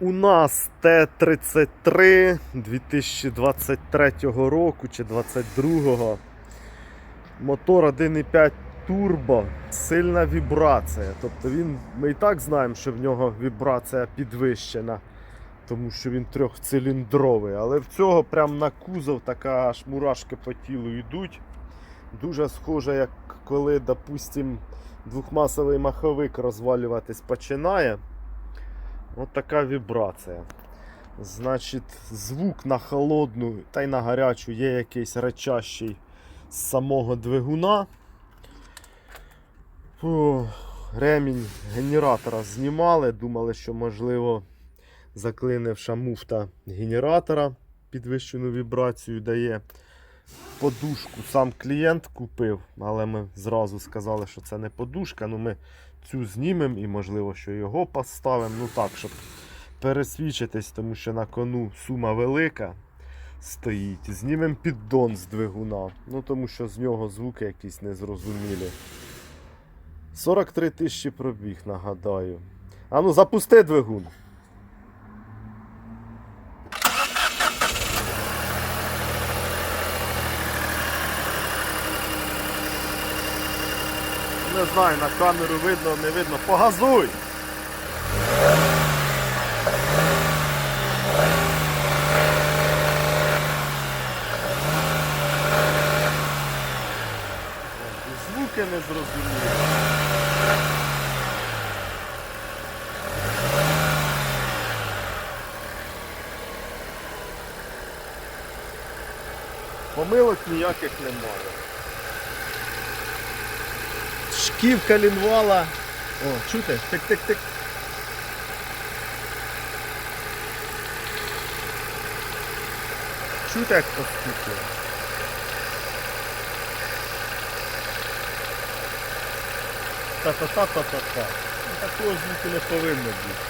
У нас Т-33 2023 року чи 22-го. Мотор 1,5 турбо, сильна вібрація. Тобто він, ми і так знаємо, що в нього вібрація підвищена, тому що він трьохциліндровий. Але в цього прям на кузов така аж мурашки по тілу йдуть. Дуже схоже, як коли, допустим, двохмасовий маховик розвалюватись починає. От така вібрація. Значить, звук на холодну та й на гарячу є якийсь речащий з самого двигуна. Фу, ремінь генератора знімали, думали, що можливо заклинивша муфта генератора підвищену вібрацію дає. Подушку сам клієнт купив, але ми зразу сказали, що це не подушка. Ну ми цю знімемо і можливо, що його поставимо. Ну так, щоб пересвідчитись, тому що на кону сума велика стоїть. Знімемо піддон з двигуна. Ну тому що з нього звуки якісь незрозумілі. 43 тисячі пробіг, нагадаю. А ну запусти двигун. Не знаю, на камеру видно, не видно. Погазуй! Звуки не зрозуміли. Помилок ніяких немає. Шківка лінвала. О, чути? Тик-тик-тик. Чути, як постукує? Та-та-та-та-та-та. Такого звуку не повинно бути.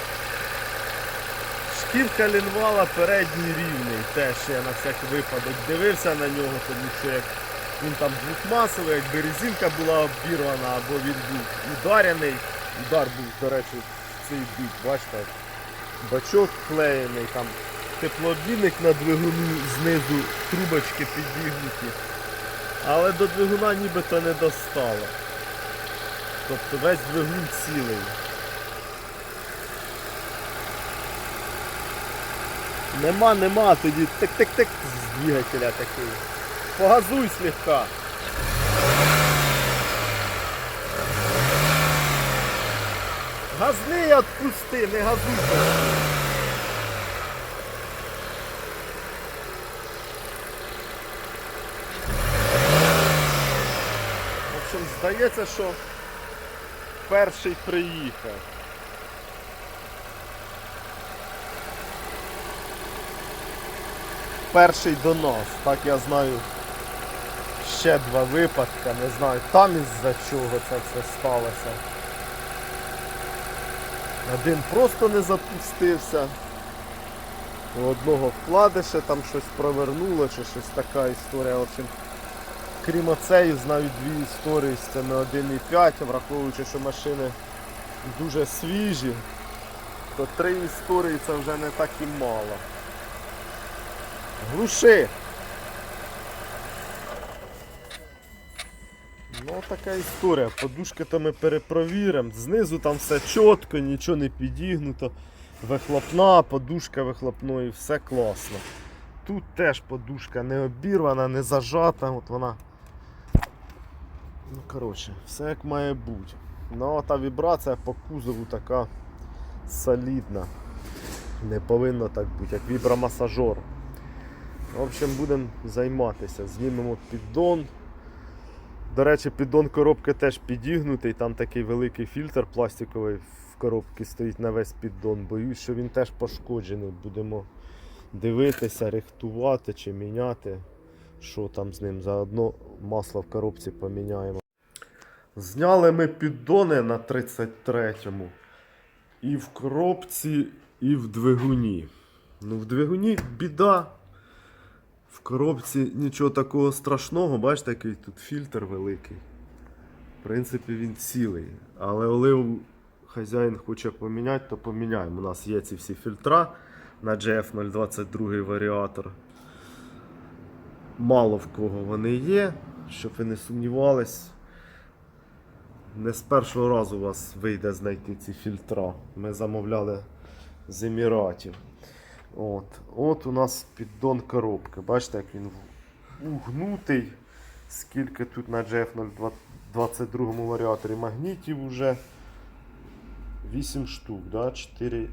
Шківка лінвала передній рівний. Теж я на всякий випадок дивився на нього, тому що як він там двохмасовий, якби резинка була обірвана, або він був ударений. Удар був, до речі, цей бік, бачите, бачок клеєний, там теплообмінник на двигуну знизу трубочки підігнуті. Але до двигуна нібито не достало. Тобто весь двигун цілий. Нема, нема, тоді тик-тик-тик з двигателя такий. Погазуй слегка. Газни і отпусти, не газуй. В общем, здається, що перший приїхав. Перший до нас, так я знаю. Ще два випадки, не знаю, там із-за чого це все сталося. Один просто не запустився. У одного вкладише там щось провернуло, чи щось така історія. В общем, крім оцеї, знаю дві історії з цими 1,5, враховуючи, що машини дуже свіжі, то три історії це вже не так і мало. Глуши! Така історія. Подушки то ми перепровіримо. Знизу там все чітко, нічого не підігнуто. Вихлопна, подушка вихлопної, все класно. Тут теж подушка не обірвана, не зажата, от вона. Ну, коротше, все як має бути. Ну, а та вібрація по кузову така солідна. Не повинно так бути, як вібромасажор. В общем, будемо займатися. Знімемо піддон. До речі, піддон коробки теж підігнутий, там такий великий фільтр пластиковий в коробці стоїть на весь піддон. Боюсь, що він теж пошкоджений. Будемо дивитися, рихтувати чи міняти. Що там з ним? Заодно масло в коробці поміняємо. Зняли ми піддони на 33-му. І в коробці, і в двигуні. Ну, в двигуні біда. В коробці нічого такого страшного, бачите, який тут фільтр великий. В принципі, він цілий. Але олив хазяїн хоче поміняти, то поміняємо. У нас є ці всі фільтра на GF022 варіатор. Мало в кого вони є, щоб ви не сумнівались. Не з першого разу у вас вийде знайти ці фільтра. Ми замовляли з Еміратів. От, От у нас піддон коробки. Бачите, як він угнутий. Скільки тут на GF022 варіаторі магнітів вже 8 штук, да? 4,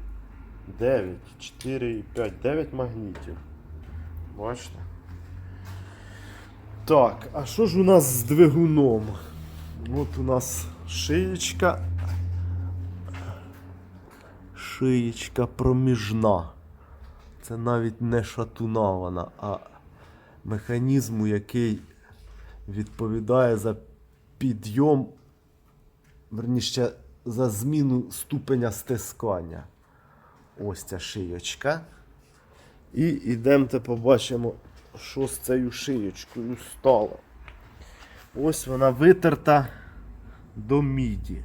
9, 4, 5, 9 магнітів. Бачите? Так, а що ж у нас з двигуном? От у нас шиєчка. Шиєчка проміжна. Це навіть не шатуна вона, а механізму, який відповідає за підйом, верніше, за зміну ступеня стискання. Ось ця шиєчка. І йдемте побачимо, що з цією шиєчкою стало. Ось вона витерта до міді.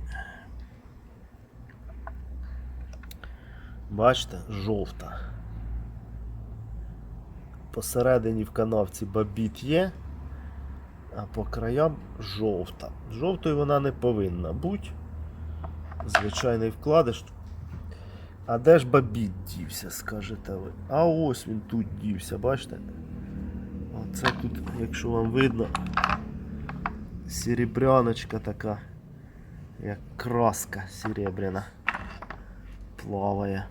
Бачите, жовта. Посередині в канавці бабіт є, а по краям жовта. Жовтою вона не повинна бути. Звичайний вкладиш. А де ж бабіт дівся, скажете ви? А ось він тут дівся, бачите? Оце тут, якщо вам видно, серебряночка така, як краска серебряна, плаває.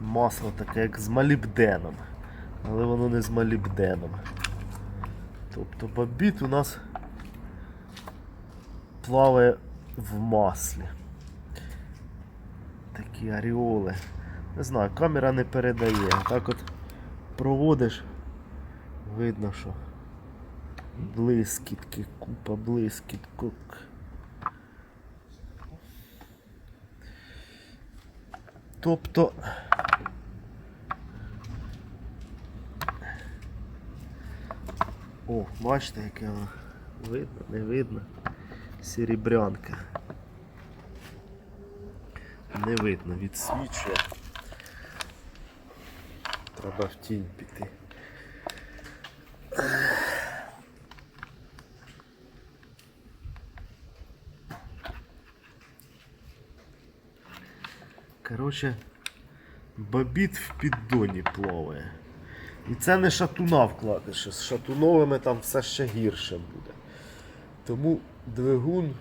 Масло таке, як з молібденом. Але воно не з молібденом. Тобто бабіт у нас плаває в маслі. Такі аріоли. Не знаю, камера не передає. Так от проводиш, видно, що блискітки, купа блискіток. Тобто О, бачите, яке воно видно, не видно. Серебрянка. Не видно, відсвічує. Треба в тінь піти. Коротше, бобіт в піддоні плаває. І це не шатуна вкладиш. З шатуновими там все ще гірше буде. Тому двигун,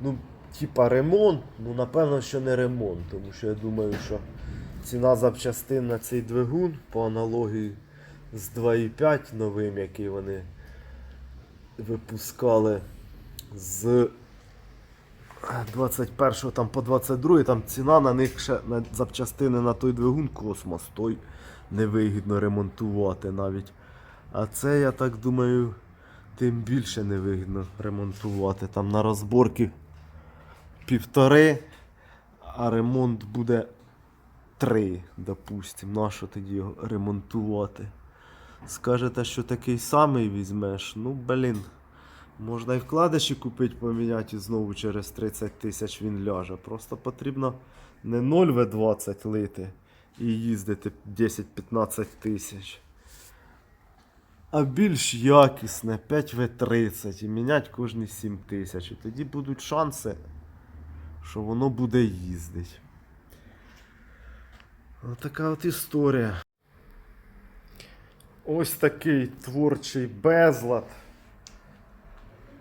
ну, типа ремонт, ну напевно, що не ремонт, тому що я думаю, що ціна запчастин на цей двигун по аналогії з 2.5 новим, який вони випускали з 21 там по 22 там ціна на них ще на запчастини на той двигун космос, той невигідно ремонтувати навіть. А це, я так думаю, тим більше невигідно ремонтувати. Там на розборки півтори, а ремонт буде три, допустимо. Нащо тоді його ремонтувати? Скажете, що такий самий візьмеш, ну блін. Можна і вкладиші купити, поміняти і знову через 30 тисяч він ляже. Просто потрібно не 0 В20 лити і їздити 10-15 тисяч. А більш якісне 5 В30 і міняти кожні 7 тисяч. І тоді будуть шанси, що воно буде їздити. Ось така от історія. Ось такий творчий безлад.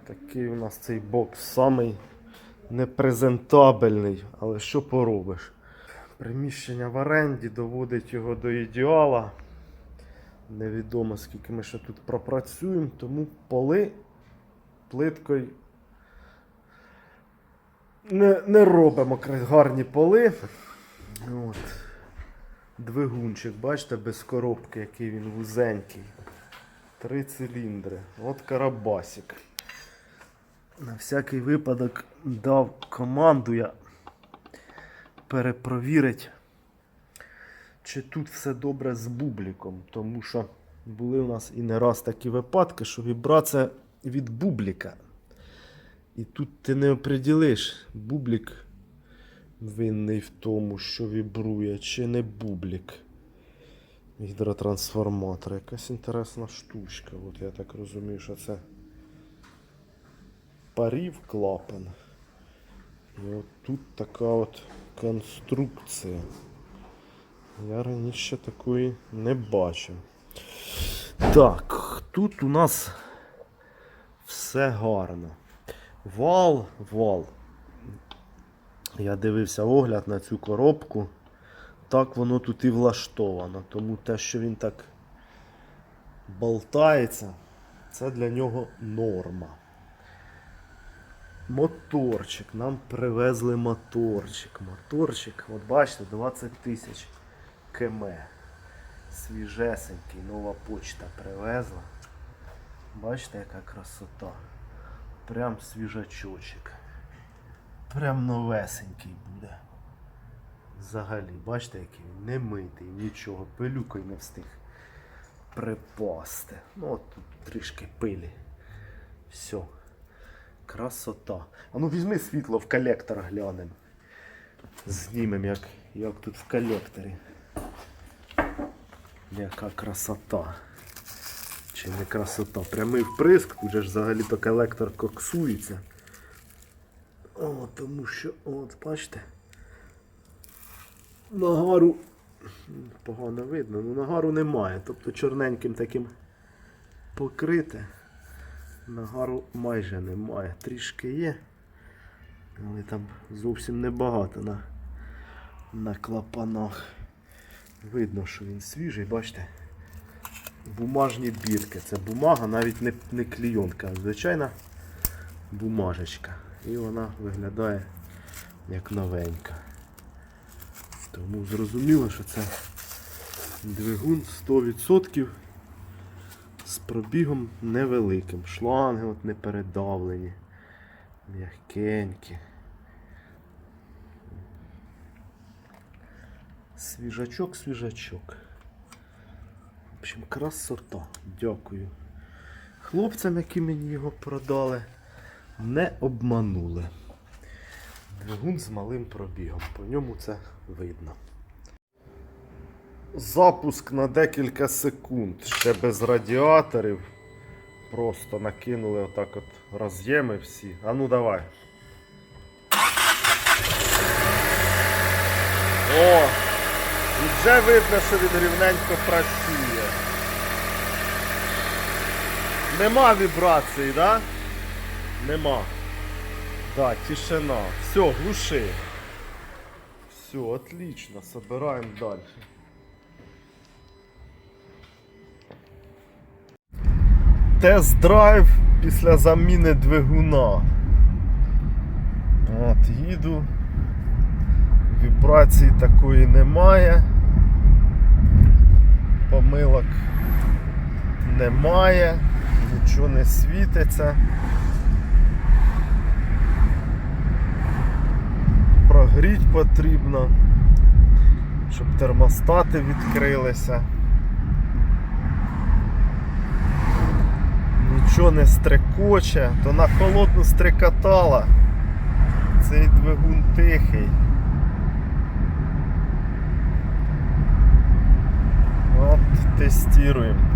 Такий у нас цей бокс самий непрезентабельний, але що поробиш? Приміщення в оренді доводить його до ідеала. Невідомо скільки ми ще тут пропрацюємо, тому поли плиткою не, не робимо гарні поли. От. Двигунчик, бачите, без коробки, який він вузенький. Три циліндри. От карабасик. На всякий випадок дав команду я перепровірити, чи тут все добре з бубліком. Тому що були у нас і не раз такі випадки, що вібрація від бубліка. І тут ти не оприділиш, бублік винний в тому, що вібрує, чи не бублік. Гідротрансформатор. Якась інтересна штучка. От я так розумію, що це парів клапан. І от тут така от конструкція. Я раніше такої не бачив. Так, тут у нас все гарно. Вал, вал. Я дивився огляд на цю коробку. Так воно тут і влаштовано. Тому те, що він так болтається, це для нього норма. Моторчик. Нам привезли моторчик. Моторчик, от бачите, 20 тисяч км. Свіжесенький, нова почта привезла. Бачите, яка красота. Прям свіжачочок. Прям новесенький буде. Взагалі, бачите, який він не митий, нічого, пилюкою не встиг припасти. Ну от тут трішки пилі. Все. Красота. А ну візьми світло в колектор глянемо. Знімемо, як, як тут в колекторі. Яка красота. Чи не красота? Прямий вприск, тут же ж взагалі-то колектор коксується. О, тому що, от, бачите. Нагару погано видно, ну нагару немає. Тобто чорненьким таким покрите. Нагару майже немає. Трішки є. Але там зовсім небагато на, на клапанах. Видно, що він свіжий, бачите? Бумажні бірки. Це бумага, навіть не, не клійонка, а звичайна бумажечка. І вона виглядає як новенька. Тому зрозуміло, що це двигун 100% з пробігом невеликим. Шланги от не передавлені, м'якенькі. Свіжачок, свіжачок. В общем, красота. Дякую. Хлопцям, які мені його продали, не обманули. Двигун з малим пробігом. По ньому це видно. Запуск на декілька секунд. Ще без радіаторів. Просто накинули отак от роз'єми всі. А ну давай. О! І вже видно, що він рівненько працює. Нема вібрації, да? Нема. Да, тишина. Все, глуши. Все, отлично, собираем дальше. Тест-драйв після заміни двигуна. От, їду. Вібрації такої немає. Помилок немає, нічого не світиться. Прогріть потрібно, щоб термостати відкрилися. Нічого не стрекоче, то на холодну стрекотала. Цей двигун тихий. От, тестуємо.